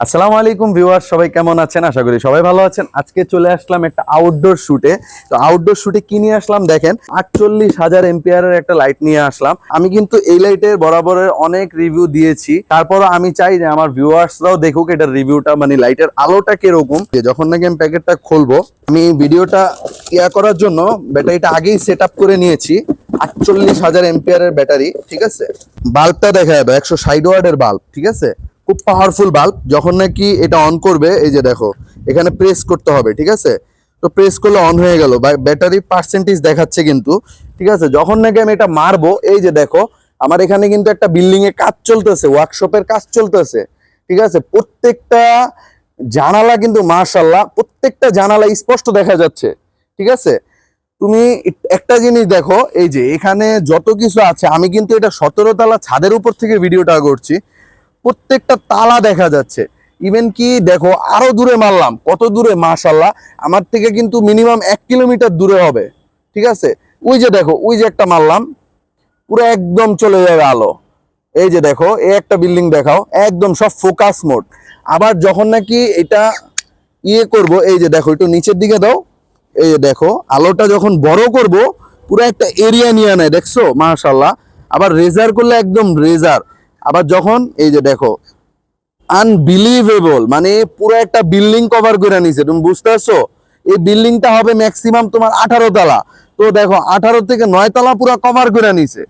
আসসালামু আলাইকুম ভিউয়ার সবাই কেমন আছেন? আশা করি সবাই ভালো আছেন। আজকে চলে আসলাম একটা আউটডোর শুটে তো আউটডোর শুটে কি নিয়ে আসলাম দেখেন, আটচল্লিশ হাজার এম্পিয়ারের একটা লাইট নিয়ে আসলাম। আমি কিন্তু এই লাইটের বরাবরের অনেক রিভিউ দিয়েছি। তারপরও আমি চাই যে আমার ভিউয়ার্সরাও দেখুক এটার রিভিউটা মানে লাইটের আলোটা কীরকম। যে যখন নাকি আমি প্যাকেটটা খুলবো, আমি ভিডিওটা ইয়া করার জন্য ব্যাটারিটা আগেই সেট করে নিয়েছি। আটচল্লিশ হাজার এম্পিয়ারের ব্যাটারি, ঠিক আছে? বাল্বটা দেখা যাবে, একশো ষাট ওয়ার্ডের বাল্ব ঠিক আছে? পাওয়ারফুল বাল্ব যখন নাকি এটা অন করবে, এই যে দেখো, এখানে প্রেস করতে হবে, ঠিক আছে? তো প্রেস করলে অন হয়ে গেল ব্যাটারি পার্সেন্টেজ দেখাচ্ছে কিন্তু, ঠিক আছে? যখন নাকি আমি এটা মারবো, এই যে দেখো, আমার এখানে কিন্তু একটা বিল্ডিং এ কাজ চলতেছে ওয়ার্কশপের কাজ চলতেছে, ঠিক আছে? প্রত্যেকটা জানালা কিন্তু মার্শাল্লাহ প্রত্যেকটা জানালা স্পষ্ট দেখা যাচ্ছে, ঠিক আছে? তুমি একটা জিনিস দেখো, এই যে এখানে যত কিছু আছে, আমি কিন্তু এটা সতেরো তালা ছাদের উপর থেকে ভিডিওটা করছি প্রত্যেকটা তালা দেখা যাচ্ছে। ইভেন কি, দেখো, আরও দূরে মারলাম। কত দূরে? মাশাল্লাহ আমার থেকে কিন্তু মিনিমাম এক কিলোমিটার দূরে হবে। ঠিক আছে? ওই যে দেখো, ওই যে একটা মারলাম। পুরো একদম চলে যাবে আলো। এই যে দেখো এই একটা বিল্ডিং দেখাও। একদম সব ফোকাস মোড আবার যখন নাকি এটা ইয়ে করব, এই যে দেখো, একটু নিচের দিকে দাও। এই যে দেখো, আলোটা যখন বড় করব, পুরো একটা এরিয়া নিয়ে নেয় দেখছ? মাশাল্লাহ আবার রেজার করলে একদম রেজার আবার যখন, এই যে দেখো আনবিলিভেবল মানে পুরো একটা বিল্ডিং কভার করে নিছে, তুমি বুঝতে পারছ? এই বিল্ডিংটা হবে ম্যাক্সিমাম তোমার আঠারো তলা। তো দেখো, আঠারো থেকে নয় তলা পুরো কভার করে নিছে।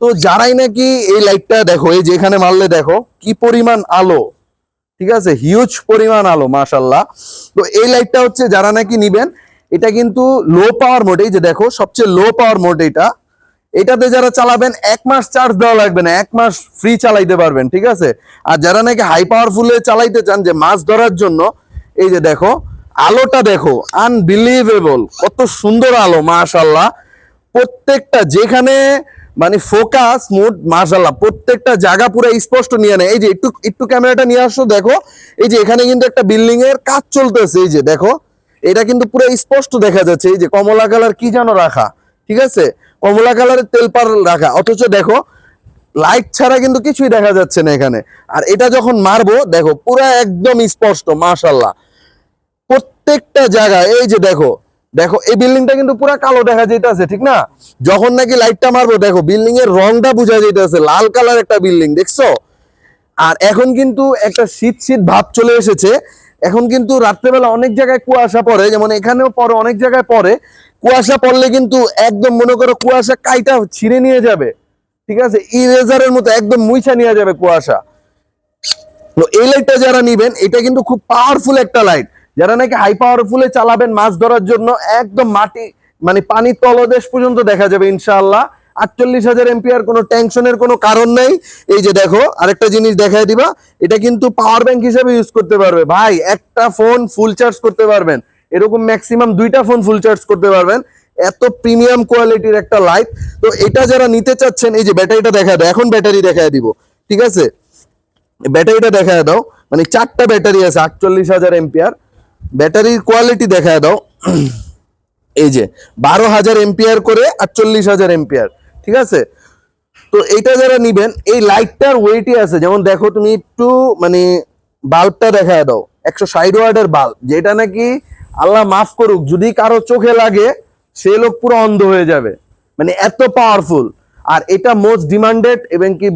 তো যারাই নাকি এই লাইটটা দেখো, এই যেখানে মারলে দেখো, কি পরিমাণ আলো, ঠিক আছে? হিউজ পরিমাণ আলো মাশাল্লাহ তো এই লাইটটা হচ্ছে যারা নাকি নিবেন, এটা কিন্তু লো পাওয়ার মোড এই যে দেখো, সবচেয়ে লো পাওয়ার মোড এটা। এটাতে যারা চালাবেন, এক মাস চার্জ দেওয়া লাগবে না, এক মাস ফ্রি চালাইতে পারবেন, ঠিক আছে? আর যারা নাকি হাই পাওয়ারফুলে চালাইতে চান যে মাছ ধরার জন্য, এই যে দেখো, আলোটা দেখো আনবিলিভেবল কত সুন্দর আলো মাশাল্লাহ প্রত্যেকটা যেখানে মানে ফোকাস মুড মাশাল্লাহ প্রত্যেকটা জায়গা পুরো স্পষ্ট নিয়ে নেয়। এই যে একটু একটু ক্যামেরাটা নিয়ে আসো, দেখো। এই যে এখানে কিন্তু একটা বিল্ডিং এর কাজ চলতেছে, এই যে দেখো। এটা কিন্তু পুরো স্পষ্ট দেখা যাচ্ছে, এই যে কমলা কালার কি যেন রাখা, ঠিক আছে? কমলা কালারের তেলপার রাখা। অথচ দেখো লাইট ছাড়া কিন্তু কিছুই দেখা যাচ্ছে না এখানে। আর এটা যখন মারবো, দেখো, পুরো একদম স্পষ্ট মাশাল্লাহ প্রত্যেকটা জায়গায়, এই যে দেখো দেখো, এই বিল্ডিংটা কিন্তু পুরো কালো দেখা যাইতেছে, ঠিক না? যখন নাকি লাইটটা মারবো, দেখো বিল্ডিং এর রংটা বোঝা যাইতেছে, লাল কালার একটা বিল্ডিং, দেখছ? আর এখন কিন্তু একটা শীত শীত ভাব চলে এসেছে। এখন কিন্তু রাত্রেবেলা অনেক জায়গায় কুয়াশা পড়ে, যেমন এখানেও পরে অনেক জায়গায় পড়ে। কুয়াশা পড়লে কিন্তু একদম মনে করো কুয়াশা কাইটা ছিঁড়ে নিয়ে যাবে, ঠিক আছে? ইরেজারের মতো একদম মুইছা নিয়ে যাবে কুয়াশা। তো এই লাইটটা যারা নিবেন, এটা কিন্তু খুব পাওয়ারফুল একটা লাইট যারা নাকি হাই পাওয়ারফুলে চালাবেন মাছ ধরার জন্য, একদম মাটি মানে পানির তলদেশ পর্যন্ত দেখা যাবে ইনশাআল্লাহ। আটচল্লিশ হাজার এম্পিয়ার কোনো টেনশনের কোনো কারণ নেই। এই যে দেখো, আরেকটা জিনিস দেখাই দিবা, এটা কিন্তু পাওয়ার ব্যাংক হিসেবে ইউজ করতে পারবে। ভাই, একটা ফোন ফুল চার্জ করতে পারবেন। এরকম ম্যাক্সিমাম দুইটা ফোন ফুল চার্জ করতে পারবেন। এত প্রিমিয়াম কোয়ালিটির একটা লাইট তো এটা যারা নিতে চাচ্ছেন, এই যে ব্যাটারিটা দেখা দাও, এখন ব্যাটারি দেখা দিব, ঠিক আছে? ব্যাটারিটা দেখা দাও মানে চারটা ব্যাটারি আছে, আটচল্লিশ হাজার এম্পিয়ার ব্যাটারির কোয়ালিটি দেখা দাও, এই যে, বারো হাজার এম্পিয়ার করে আটচল্লিশ হাজার এম্পিয়ার ঠিক আছে? তো এইটা যারা নিবেন, এই লাইটটার ওয়েটই আছে, যেমন দেখো তুমি একটু মানে বাল্বটা দেখা দাও, একশো ষাট ওয়ার্ডের বাল্ব যেটা নাকি আল্লাহ মাফ করুক, যদি কারও চোখে লাগে, সে লোক পুরো অন্ধ হয়ে যাবে। মানে এত পাওয়ারফুল আর এটা মোস্ট ডিমান্ডেড এবং কি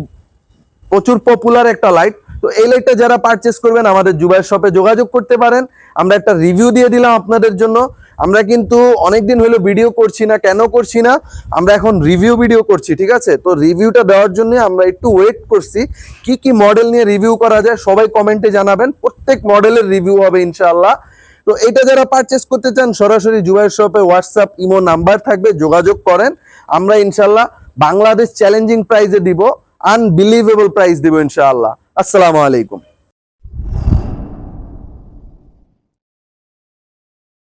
প্রচুর পপুলার একটা লাইট তো এই লাইটটা যারা পারচেস করবেন, আমাদের জুবাইয়ের শপে যোগাযোগ করতে পারেন। আমরা একটা রিভিউ দিয়ে দিলাম আপনাদের জন্য। আমরা কিন্তু অনেকদিন হলো ভিডিও করছি না, কেন করছি না, আমরা এখন রিভিউ ভিডিও করছি, ঠিক আছে? তো রিভিউটা দেওয়ার জন্য আমরা একটু ওয়েট করছি। কি কি মডেল নিয়ে রিভিউ করা যায়, সবাই কমেন্টে জানাবেন। প্রত্যেক মডেলের রিভিউ হবে ইনশাআল্লাহ। তো এটা যারা পারচেস করতে চান, সরাসরি জুবাইর শপে হোয়াটসঅ্যাপ ইমো নাম্বার থাকবে, যোগাযোগ করেন। আমরা ইনশাল্লাহ বাংলাদেশ চ্যালেঞ্জিং প্রাইজে দিব আনবিলিভেবল প্রাইস দিব ইনশাআল্লাহ। আসসালামু আলাইকুম।